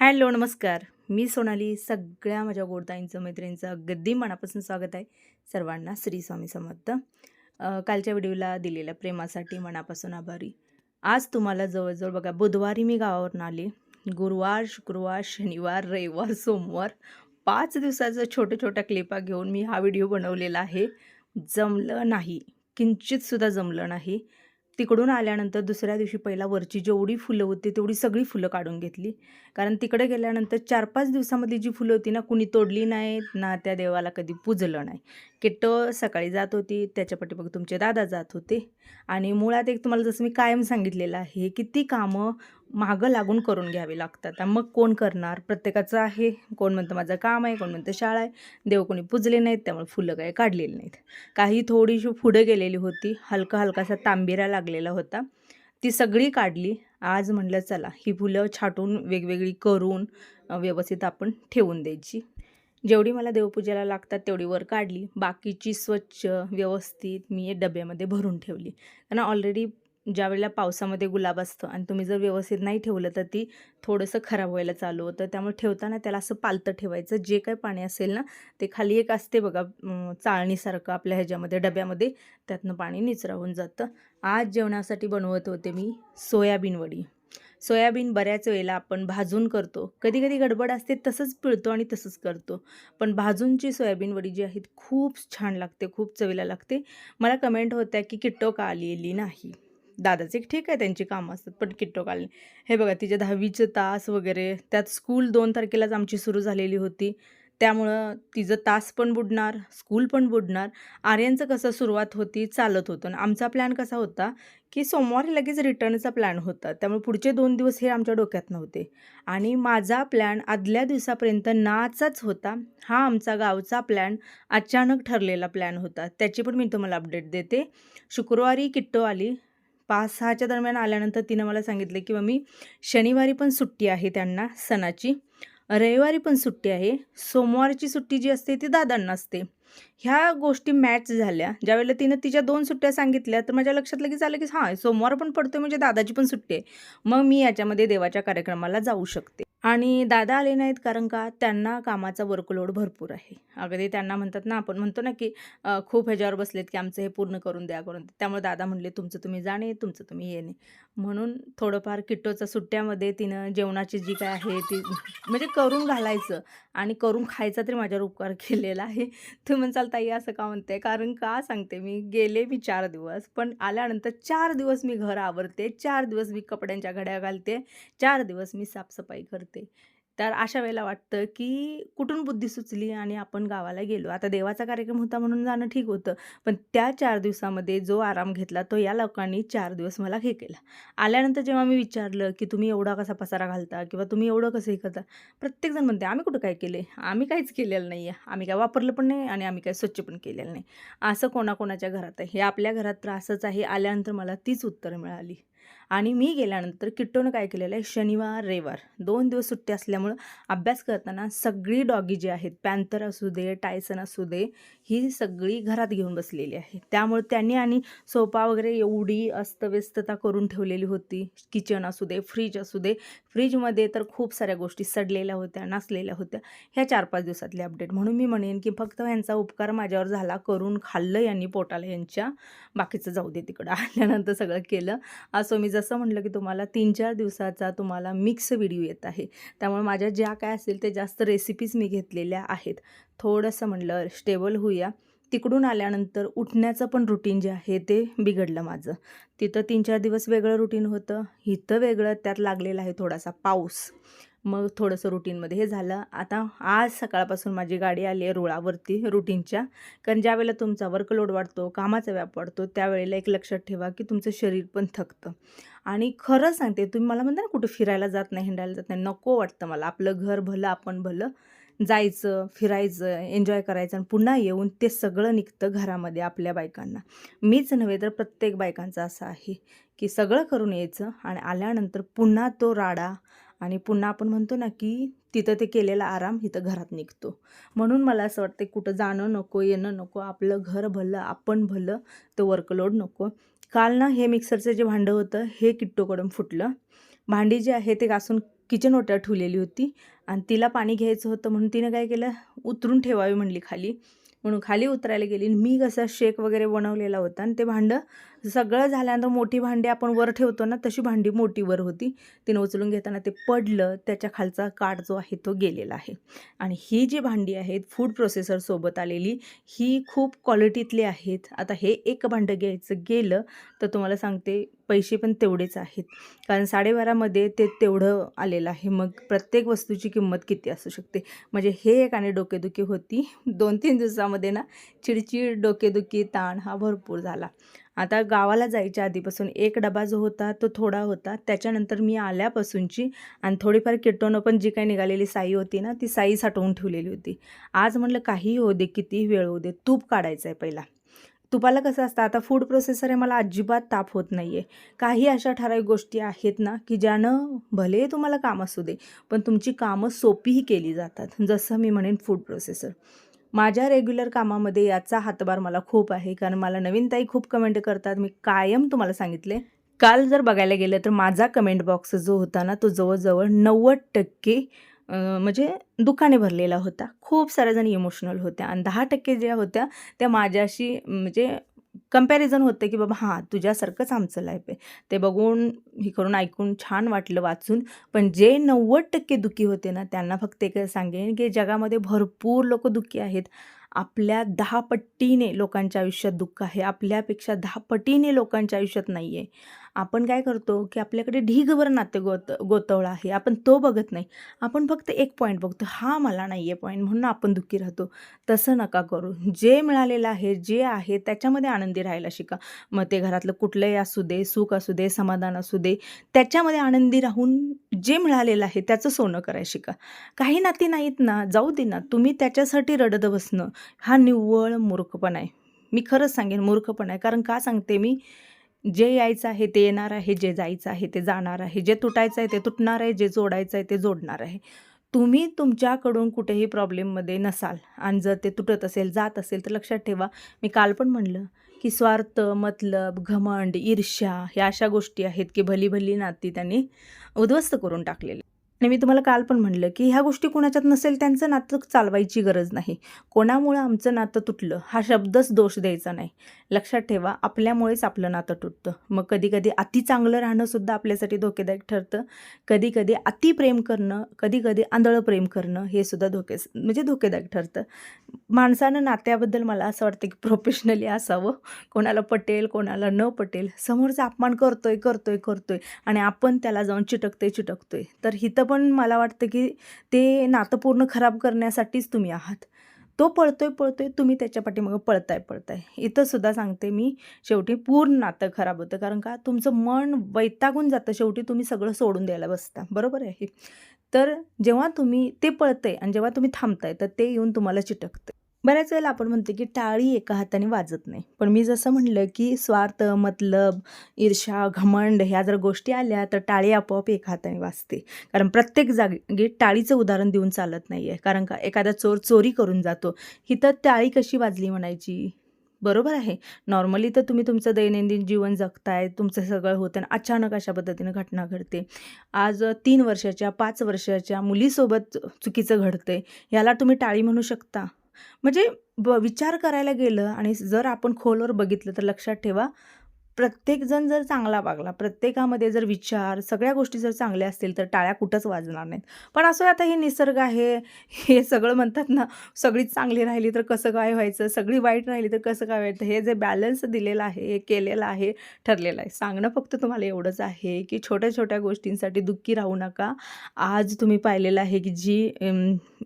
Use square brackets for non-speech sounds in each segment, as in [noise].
Hello नमस्कार. मी सोनाली सगळ्या माझ्या गोडताईंचं मैत्रिणींचं अगदी मनापासून स्वागत आहे सर्वांना श्री स्वामी समर्थ. कालच्या व्हिडिओला दिलेल्या प्रेमासाठी मनापासून आभारी. आज तुम्हाला जवळजवळ बघा बुधवारी मी गावावरून आले. गुरुवार शुक्रवार शनिवार रविवार सोमवार पाच दिवसाचं छोट्या छोट्या क्लिपा घेऊन मी हा व्हिडिओ बनवलेला आहे. जमलं नाही. किंचितसुद्धा जमलं नाही. तिकडून आल्यानंतर दुसऱ्या दिवशी पहिला वरची जेवढी फुलं होती तेवढी सगळी फुलं काढून घेतली. कारण तिकडे गेल्यानंतर चार पाच दिवसामध्ये जी फुलं होती ना कुणी तोडली नाहीत ना त्या देवाला कधी पुजलं नाही. किट्ट सकाळी जात होती त्याच्या पाठीमागे तुमचे दादा जात होते. आणि मुळात एक तुम्हाला जसं मी कायम सांगितलेलं आहे की ती कामं मागं लागून करून घ्यावी लागतात. मग कोण करणार? प्रत्येकाचं आहे. कोण म्हणतं माझं काम आहे कोण म्हणतं शाळा आहे. देव कोणी पुजले नाहीत त्यामुळे फुलं काही काढलेली नाहीत. काही थोडीशी पुढे गेलेली होती. हलका हलकासा तांबिरा लागलेला होता. ती सगळी काढली. आज म्हणलं चला ही फुलं छाटून वेगवेगळी करून व्यवस्थित आपण ठेवून द्यायची. जेवढी मला देवपूजेला लागतात तेवढी वर काढली. बाकीची स्वच्छ व्यवस्थित मी डब्यामध्ये भरून ठेवली. कारण ऑलरेडी ज्या वेळेला पावसामध्ये गुलाब असतं आणि तुम्ही जर व्यवस्थित नाही ठेवलं तर ती थोडंसं खराब व्हायला चालू होतं. त्यामुळे ठेवताना त्याला असं पालतं ठेवायचं. जे काही पाणी असेल ना ते खाली एक असते बघा चाळणीसारखं आपल्या ह्याच्यामध्ये डब्यामध्ये त्यातनं पाणी निचरावून जातं. आज जेवणासाठी बनवत होते मी सोयाबीन वडी. सोयाबीन बऱ्याच वेळेला आपण भाजून करतो. कधी कधी गडबड असते तसंच पिळतो आणि तसंच करतो. पण भाजूनची सोयाबीन वडी जी आहे खूप छान लागते खूप चवीला लागते. मला कमेंट होत्या की किट्टो का आलेली नाही. दादाचे ठीक आहे त्यांची कामं असतात पण किट्टो का हे बघा तिच्या दहावीचं तास वगैरे त्यात स्कूल दोन तारखेलाच आमची सुरू झालेली होती. त्यामुळं तिचं तास पण बुडणार स्कूल पण बुडणार. आर्यांचं कसं सुरुवात होती चालत होतं. आणि आमचा प्लॅन कसा होता की सोमवारी लगेच रिटर्नचा प्लॅन होता. त्यामुळे पुढचे दोन दिवस हे आमच्या डोक्यात नव्हते. आणि माझा प्लॅन आदल्या दिवसापर्यंत नाचाच होता. हा आमचा गावचा प्लॅन अचानक ठरलेला प्लॅन होता. त्याची पण मी तुम्हाला अपडेट देते. शुक्रवारी किट्टो आली. पाच सहाच्या दरम्यान आल्यानंतर तिनं मला सांगितलं की मम्मी शनिवारी पण सुट्टी आहे त्यांना सणाची. रविवारी पण सुट्टी आहे. सोमवारची सुट्टी जी असते ती दादांना असते. ह्या गोष्टी मॅच झाल्या. ज्यावेळेला तिनं तिच्या दोन सुट्ट्या सांगितल्या तर माझ्या लक्षात लगेच आलं की हां सोमवार पण पडतोय म्हणजे दादाची पण सुट्टी आहे. मग मी याच्यामध्ये देवाच्या कार्यक्रमाला जाऊ शकते. आणि दादा आले नाहीत कारण का? त्यांना कामाचा वर्कलोड भरपूर आहे. अगदी त्यांना म्हणतात ना आपण म्हणतो ना की खूप ह्याच्यावर बसलेत की आमचं हे पूर्ण करून द्या करून त्यामुळे दादा म्हणले तुमचं तुम्ही जाणे तुमचं तुम्ही येणे. म्हणून थोडंफार किट्टोच्या सुट्ट्यामध्ये तिनं जेवणाची जी काय आहे ती म्हणजे करून घालायचं आणि करून खायचा तरी माझ्यावर उपकार केलेला आहे. तुम्ही म्हणचाल ताई असं का म्हणते? कारण का सांगते मी गेले मी चार दिवस पण आल्यानंतर चार दिवस मी घर आवरते चार दिवस मी कपड्यांच्या घड्या घालते चार दिवस मी साफसफाई करते. तर अशा वेळेला वाटतं की कुठून बुद्धी सुचली आणि आपण गावाला गेलो. आता देवाचा कार्यक्रम होता म्हणून जाणं ठीक होतं पण त्या चार दिवसामध्ये जो आराम घेतला तो या लोकांनी चार दिवस मला हे केला. आल्यानंतर जेव्हा मी विचारलं की तुम्ही एवढा कसा पसारा घालता किंवा तुम्ही एवढं कसं हे करता प्रत्येकजण म्हणते आम्ही कुठं काय केले? आम्ही काहीच केलेलं नाही आहे आम्ही काय वापरलं पण नाही आणि आम्ही काय स्वच्छ पण केलेलं नाही. असं कोणाकोणाच्या घरात आहे. हे आपल्या घरात तर असंच आहे आल्यानंतर मला तीच उत्तरं मिळाली. आणि मी गेल्यानंतर किट्टोनं काय केलेलं आहे? शनिवार रविवार. दोन दिवस सुट्टी असल्यामुळं अभ्यास करताना सगळी डॉगी जी आहेत पॅन्थर असू दे टायसन असू दे ही सगळी घरात घेऊन बसलेली आहे. त्यामुळे त्यांनी आणि सोफा वगैरे एवढी अस्तव्यस्तता करून ठेवलेली होती. किचन असू दे फ्रीज असू दे. फ्रीजमध्ये तर खूप साऱ्या गोष्टी सडलेल्या होत्या नसलेल्या होत्या. ह्या चार पाच दिवसातले अपडेट. म्हणून मी म्हणेन की फक्त ह्यांचा उपकार माझ्यावर झाला करून खाल्लं यांनी पोटाला यांच्या. बाकीचं जाऊ दे तिकडं. [laughs] आल्यानंतर सगळं केलं. असं मी जसं म्हटलं की तुम्हाला तीन चार दिवसाचा तुम्हाला मिक्स व्हिडिओ येत आहे. त्यामुळे माझ्या ज्या काय असेल ते जास्त रेसिपीज मी घेतलेल्या आहेत. थोडंसं म्हटलं स्टेबल होऊया. तिकडून आल्यानंतर उठण्याचं पण रुटीन जे आहे ते बिघडलं माझं. तिथं तीन चार दिवस वेगळं रुटीन होतं. इथं वेगळं त्यात लागलेलं आहे थोडासा पाऊस. मग थोडंसं रुटीनमध्ये हे झालं. आता आज सकाळपासून माझी गाडी आली आहे रुळावरती रुटीनच्या कारण ज्यावेळेला तुमचा वर्कलोड वाढतो कामाचा व्याप वाढतो त्यावेळेला एक लक्षात ठेवा की तुमचं शरीर पण थकतं. आणि खरं सांगते तुम्ही मला म्हणता ना कुठं फिरायला जात नाही हिंडायला जात नाही नको वाटतं मला. आपलं घर भलं आपण भलं जायचं फिरायचं एन्जॉय करायचं आणि पुन्हा येऊन ते सगळं निघतं घरामध्ये आपल्या बायकांना. मीच नव्हे तर प्रत्येक बायकांचं असं आहे की सगळं करून यायचं आणि आल्यानंतर पुन्हा तो राडा आणि पुन्हा आपण म्हणतो ना की तिथं ते केलेला आराम इथं घरात निघतो. म्हणून मला असं वाटतं कुठं जाणं नको येणं नको आपलं घर भलं आपण भलं तर वर्कलोड नको. काल ना हे मिक्सरचं जे भांडं होतं हे किट्टोकडून फुटलं. भांडी जी आहे ते घासून किचन ओट्यावर ठेवलेली होती. आणि तिला पाणी घ्यायचं होतं म्हणून तिनं काय केलं? उतरून ठेवावी म्हणली खाली. म्हणून खाली उतरायला गेली. आणि मी कसं शेक वगैरे बनवलेला होता आणि ते भांडं सगळं झाल्यानंतर मोठी भांडी आपण वर ठेवतो ना तशी भांडी मोठी वर होती. तिनं उचलून घेताना ते पडलं त्याच्या खालचा काठ जो आहे तो गेलेला आहे. आणि ही जी भांडी आहेत फूड प्रोसेसरसोबत आलेली ही खूप क्वालिटीतली आहेत. आता हे एक भांडं घ्यायचं गेलं तर तुम्हाला सांगते पैसे पण तेवढेच आहेत. कारण साडेबारामध्ये ते तेवढं आलेलं आहे. मग प्रत्येक वस्तूची किंमत किती असू शकते? म्हणजे हे एक आणि डोकेदुखी होती. दोन तीन दिवसामध्ये ना चिडचिड डोकेदुखी ताण हा भरपूर झाला. आता गावाला जायच्या आधीपासून एक डबा जो होता तो थोडा होता. त्याच्यानंतर मी आल्यापासूनची आणि थोडीफार किटोनं पण जी काही निघालेली साई होती ना ती साई साठवून ठेवलेली होती. आज म्हटलं काहीही होऊ दे कितीही वेळ होऊ दे तूप काढायचं आहे पहिला. तुपाला कसं असतं आता फूड प्रोसेसर आहे मला अजिबात ताप होत नाही आहे काही अशा ठराविक गोष्टी आहेत ना की ज्यानं भले तुम्हाला काम असू दे पण तुमची कामं सोपीही केली जातात. जसं मी म्हणेन फूड प्रोसेसर माझ्या रेग्युलर कामामध्ये याचा हातभार मला खूप आहे कारण मला नवीन ताई खूप कमेंट करतात. मी कायम तुम्हाला सांगितले काल जर बघायला गेलं तर माझा कमेंट बॉक्स जो होता ना तो जवळजवळ नव्वद टक्के म्हणजे दुकाने भरलेला होता. खूप साऱ्या जणी इमोशनल होत्या आणि दहा टक्के ज्या होत्या त्या माझ्याशी म्हणजे कंपॅरिझन होतं की बाबा हां तुझ्यासारखंच आमचं लाईफ आहे. ते बघून हे करून ऐकून छान वाटलं वाचून. पण जे नव्वद टक्के दुःखी होते ना त्यांना फक्त एक सांगेन की जगामध्ये भरपूर लोक दुःखी आहेत. आपल्या दहा पट्टीने लोकांच्या आयुष्यात दुःख आहे. आपल्यापेक्षा दहा पटीने लोकांच्या आयुष्यात नाही आहे आपण काय करतो की आपल्याकडे ढीगभर नाते गोत गोतवळा आहे. आपण तो बघत नाही. आपण फक्त एक पॉईंट बघतो. हा मला नाही आहे पॉईंट म्हणून आपण दुःखी राहतो. तसं नका करू. जे मिळालेलं आहे जे आहे त्याच्यामध्ये आनंदी राहायला शिका. मग ते घरातलं कुठलंही असू दे सुख असू दे समाधान असू दे त्याच्यामध्ये आनंदी राहून जे मिळालेलं आहे त्याचं सोनं करायला शिका. काही नाती नाहीत ना जाऊ दे ना. तुम्ही त्याच्यासाठी रडत बसणं हा निव्वळ मूर्खपणा आहे. मी खरंच सांगेन मूर्खपणा आहे. कारण का सांगते मी? जे यायचं आहे ते येणार आहे जे जायचं आहे ते जाणार आहे जे तुटायचं आहे ते तुटणार आहे जे जोडायचं आहे ते जोडणार आहे. तुम्ही तुमच्याकडून कुठेही प्रॉब्लेममध्ये नसाल आणि जर ते तुटत असेल जात असेल तर लक्षात ठेवा. मी काल पण म्हणलं की स्वार्थ मतलब घमंड ईर्ष्या ह्या अशा गोष्टी आहेत की भली भली नाती त्यांनी उद्ध्वस्त करून टाकलेली. आणि मी तुम्हाला काल पण म्हणलं की ह्या गोष्टी कोणाच्यात नसेल त्यांचं नातं चालवायची गरज नाही. कोणामुळं आमचं नातं तुटलं हा शब्दच दोष द्यायचा नाही. लक्षात ठेवा आपल्यामुळेच आपलं नातं तुटतं. मग कधी कधी अति चांगलं राहणंसुद्धा आपल्यासाठी धोकेदायक ठरतं. कधी कधी अति प्रेम करणं कधी कधी आंधळं प्रेम करणं हे सुद्धा धोके म्हणजे धोकेदायक ठरतं. माणसानं नात्याबद्दल मला असं वाटतं की प्रोफेशनली असावं. कोणाला पटेल कोणाला न पटेल. समोरचा अपमान करतोय करतोय करतोय आणि आपण त्याला जाऊन चिटकतोय चिटकतोय. तर हिथं पण मला वाटतं की ते नातं पूर्ण खराब करण्यासाठीच तुम्ही आहात. तो पळतोय पळतोय तुम्ही त्याच्या पाठीमागं पळताय पळताय. इथं सुद्धा सांगते मी शेवटी पूर्ण नातं खराब होतं. कारण का? तुमचं मन वैतागून जातं. शेवटी तुम्ही सगळं सोडून द्यायला बसता. बरोबर आहे तर जेव्हा तुम्ही ते पळतंय आणि जेव्हा तुम्ही थांबताय तर ते येऊन तुम्हाला चिटकतं बऱ्याच वेळेला आपण म्हणतो की टाळी एका हाताने वाजत नाही. पण मी जसं म्हणलं की स्वार्थ मतलब ईर्षा घमंड ह्या जर गोष्टी आल्या तर टाळी आपोआप एका हाताने वाजते. कारण प्रत्येक जागी टाळीचं उदाहरण देऊन चालत नाही आहे कारण का एखादा चोर चोरी करून जातो. ही तर टाळी कशी वाजली म्हणायची? बरोबर आहे. नॉर्मली तर तुम्ही तुमचं दैनंदिन जीवन जगताय तुमचं सगळं होतं आणि अचानक अशा पद्धतीनं घटना घडते. आज तीन वर्षाच्या पाच वर्षाच्या मुलीसोबत चुकीचं घडतंय. याला तुम्ही टाळी म्हणू शकता? म्हणजे ब विचार करायला गेलं आणि जर आपण खोलवर बघितलं तर लक्षात ठेवा प्रत्येकजण जर चांगला वागला प्रत्येकामध्ये जर विचार सगळ्या गोष्टी जर चांगल्या असतील तर टाळ्या कुठंच वाजणार नाहीत. पण असं आता हे निसर्ग आहे हे सगळं म्हणतात ना सगळीच चांगली राहिली तर कसं काय व्हायचं सगळी वाईट राहिली तर कसं काय व्हायचं हे जे बॅलन्स दिलेलं आहे हे केलेलं आहे ठरलेलं आहे. सांगणं फक्त तुम्हाला एवढंच आहे की छोट्या छोट्या गोष्टींसाठी दुःखी राहू नका. आज तुम्ही पाहिलेलं आहे की जी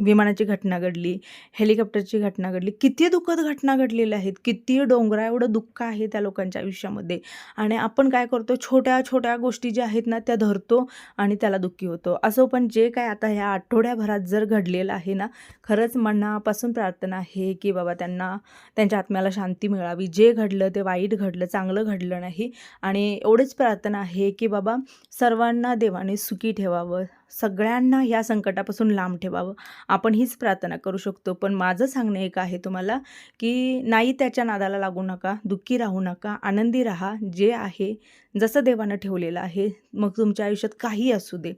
विमानाची घटना घडली हेलिकॉप्टरची घटना घडली किती दुःखद घटना घडलेल्या आहेत किती डोंगरा एवढं दुःख आहे त्या लोकांच्या आयुष्यामध्ये. आणि आपण काय करतो छोट्या छोट्या गोष्टी ज्या आहेत ना त्या धरतो आणि त्याला दुःखी होतो. असं पण जे काय आता ह्या आठवड्याभरात जर घडलेलं आहे ना खरंच मनापासून प्रार्थना आहे की बाबा त्यांना त्यांच्या आत्म्याला शांती मिळावी. जे घडलं ते वाईट घडलं चांगलं घडलं नाही. आणि एवढीच प्रार्थना आहे की बाबा सर्वांना देवाने सुखी ठेवावं. सगळ्यांना ह्या संकटापासून लांब ठेवावं. आपण हीच प्रार्थना करू शकतो. पण माझं सांगणं एक आहे तुम्हाला की नाही त्याच्या नादाला लागू नका दुःखी राहू नका आनंदी राहा. जे आहे जसं देवानं ठेवलेलं आहे मग तुमच्या आयुष्यात काही असू दे.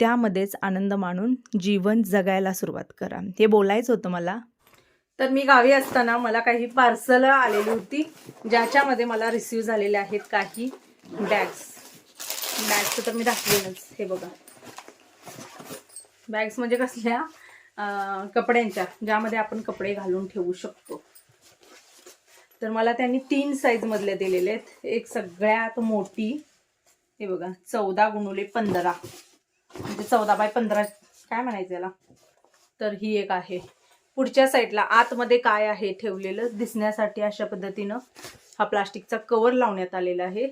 त्यामध्येच आनंद मानून जीवन जगायला सुरुवात करा. हे बोलायचं होतं मला. तर मी गावी असताना मला काही पार्सल आलेली होती ज्याच्यामध्ये मला रिसीव झालेले आहेत काही बॅग्स बॅग्स तर मी दाखवेनच हे बघा. बॅग्स म्हणजे कसल्या? कपड्यांच्या ज्यामध्ये आपण कपडे घालून ठेवू शकतो. तर मला त्यांनी तीन साईजमधले दिलेले आहेत. एक सगळ्यात मोठी हे बघा चौदा गुणुले पंधरा. म्हणजे चौदा बाय पंधरा काय म्हणायचं याला? तर ही एक आहे. पुढच्या साईडला आतमध्ये काय आहे ठेवलेलं दिसण्यासाठी अशा पद्धतीनं हा प्लास्टिकचा कवर लावण्यात आलेला आहे.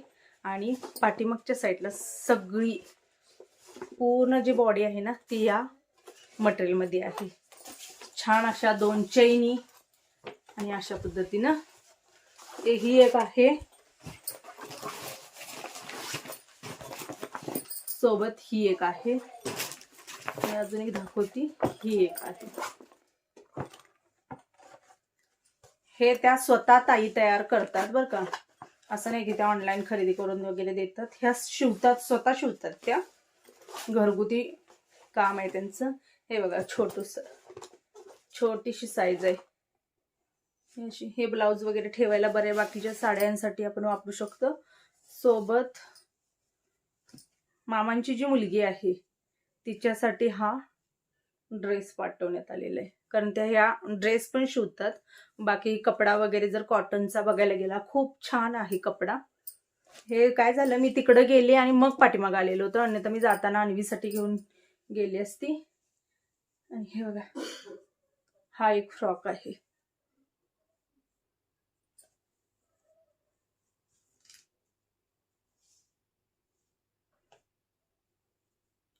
आणि पाठीमागच्या साईडला सगळी पूर्ण जी बॉडी आहे ना ती या मटेरियलमध्ये आहे. छान अशा दोन चैनी आणि अशा पद्धतीनं ते ही एक आहे. सोबत ही एक आहे. आणि अजून एक दाखवती ही एक आहे. हे त्या स्वतः ताई तयार करतात बरं का. असं नाही की त्या ऑनलाईन खरेदी करून वगैरे देतात. ह्या शिवतात स्वतः शिवतात त्या. घरगुती काम आहे त्यांचं. हे बघा छोटस. छोटीशी साईज आहे. अशी हे ब्लाऊज वगैरे ठेवायला बरे बाकीच्या साड्यांसाठी आपण वापरू शकतो. सोबत मामांची जी मुलगी आहे तिच्यासाठी हा ड्रेस पाठवण्यात आलेला आहे. कारण त्या ह्या ड्रेस पण शिवतात. बाकी कपडा वगैरे जर कॉटनचा बघायला गेला खूप छान आहे कपडा. हे काय झालं? मी तिकडं गेले आणि मग पाठीमाग आलेलो होतो. अन्यथा मी जाताना आणवीसाठी घेऊन गेली असती. आणि हे बघा हा एक फ्रॉक आहे.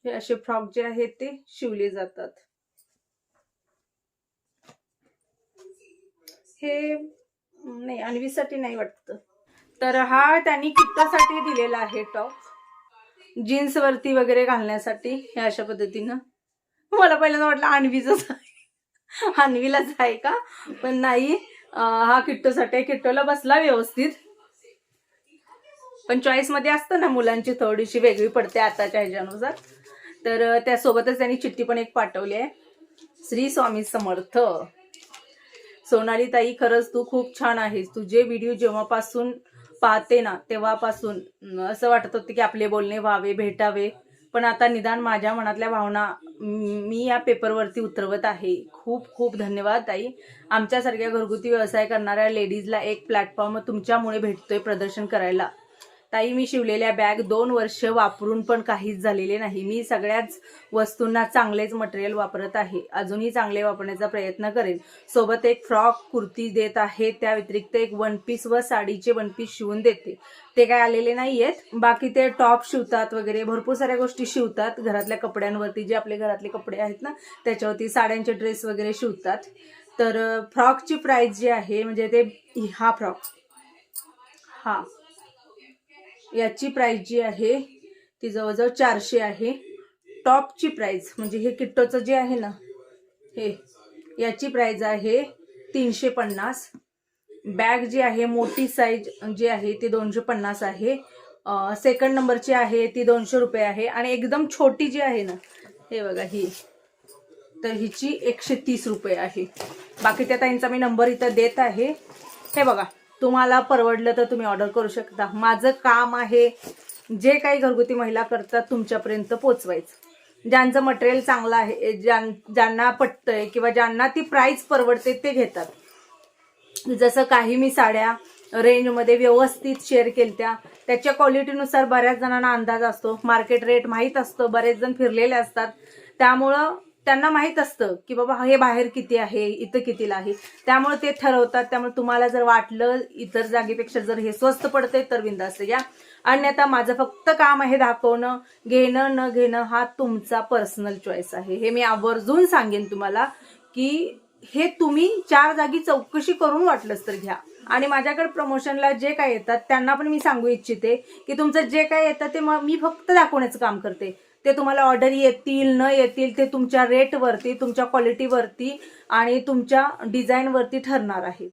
हे असे फ्रॉक जे आहेत ते शिवले जातात. हे नाही अन्वीसाठी नाही वाटतं. तर हा त्यांनी किट्टासाठी दिलेला आहे टॉप. जीन्स वरती वगैरे घालण्यासाठी हे अशा पद्धतीनं. मला पहिल्यांदा वाटलं अन्वीच आहे. अन्वीलाच आहे का? पण नाही हा किट्टोसाठी किट्टोला बसला व्यवस्थित. पण चॉईसमध्ये असतं ना मुलांची थोडीशी वेगळी पडते आताच्या ह्याच्यानुसार. तर त्यासोबतच त्यांनी चिठ्ठी पण एक पाठवली आहे. श्री स्वामी समर्थ. सोनाली ताई खरंच तू खूप छान आहेस. तुझे व्हिडिओ जेव्हापासून पाहते ना तेव्हापासून. असं वाटत होतं की आपले बोलणे व्हावे भेटावे. पण आता निदान माझ्या मनातल्या भावना मी या पेपरवरती उतरवत आहे. खूप खूप धन्यवाद ताई. आमच्यासारख्या घरगुती व्यवसाय करणाऱ्या लेडीजला एक प्लॅटफॉर्म तुमच्यामुळे भेटतोय प्रदर्शन करायला. ताई मी शिवलेल्या बॅग दोन वर्ष वापरून पण काहीच झालेले नाही. मी सगळ्याच वस्तूंना चांगलेच मटेरियल वापरत आहे. अजूनही चांगले वापरण्याचा प्रयत्न करेन. सोबत एक फ्रॉक कुर्ती देत आहे. त्या व्यतिरिक्त एक वन पीस व साडीचे वन पीस शिवून देते. ते काय आलेले नाही आहेत बाकी ते टॉप शिवतात वगैरे. भरपूर साऱ्या गोष्टी शिवतात. घरातल्या कपड्यांवरती जे आपले घरातले कपडे आहेत ना त्याच्यावरती साड्यांचे ड्रेस वगैरे शिवतात. तर फ्रॉकची प्राईस जी आहे म्हणजे ते हा फ्रॉक हा. याची प्राइस जी आहे ती जवळजवळ चारशे आहे. टॉपची प्राइस म्हणजे हे किट्टोचं जे आहे ना हे याची प्राइस आहे तीनशे पन्नास. बॅग जी आहे मोठी साईज जी आहे ती दोनशे पन्नास आहे. सेकंड नंबरची आहे ती दोनशे रुपये आहे. आणि एकदम छोटी जी आहे ना हे बघा ही तर हिची एकशे तीस रुपये आहे. बाकी त्या ताईंचा मी नंबर इथं देत आहे. हे बघा तुम्हाला परवडलं तर तुम्ही ऑर्डर करू शकता. माझं काम आहे जे काही घरगुती महिला करतात तुमच्यापर्यंत पोचवायचं. ज्यांचं मटेरियल चांगलं आहे ज्यां ज्यांना पटतंय किंवा ज्यांना ती प्राईस परवडते ते घेतात. जसं काही मी साड्या रेंजमध्ये व्यवस्थित शेअर केलत्या. त्याच्या क्वालिटीनुसार बऱ्याच जणांना अंदाज असतो. मार्केट रेट माहीत असतं. बरेच जण फिरलेले असतात. त्यामुळं त्यांना माहीत असतं की बाबा हे बाहेर किती आहे इथं कितीला आहे. त्यामुळे ते ठरवतात. त्यामुळे तुम्हाला जर वाटलं इतर जागेपेक्षा जर हे स्वस्त पडते तर बिंदास्त या. अन्यथा माझं फक्त काम आहे दाखवणं. घेणं न घेणं हा तुमचा पर्सनल चॉईस आहे. हे मी आवर्जून सांगेन तुम्हाला की हे तुम्ही चार जागी चौकशी करून वाटलंच तर घ्या. आणि माझ्याकडे प्रमोशनला जे काय येतात त्यांना पण मी सांगू इच्छिते की तुमचं जे काय येतं ते मग मी फक्त दाखवण्याचं काम करते. ते तुम्हाला ऑर्डर येतील न येतील ते तुमच्या रेटवरती तुमच्या क्वालिटीवरती आणि तुमच्या डिझाईनवरती ठरणार आहे.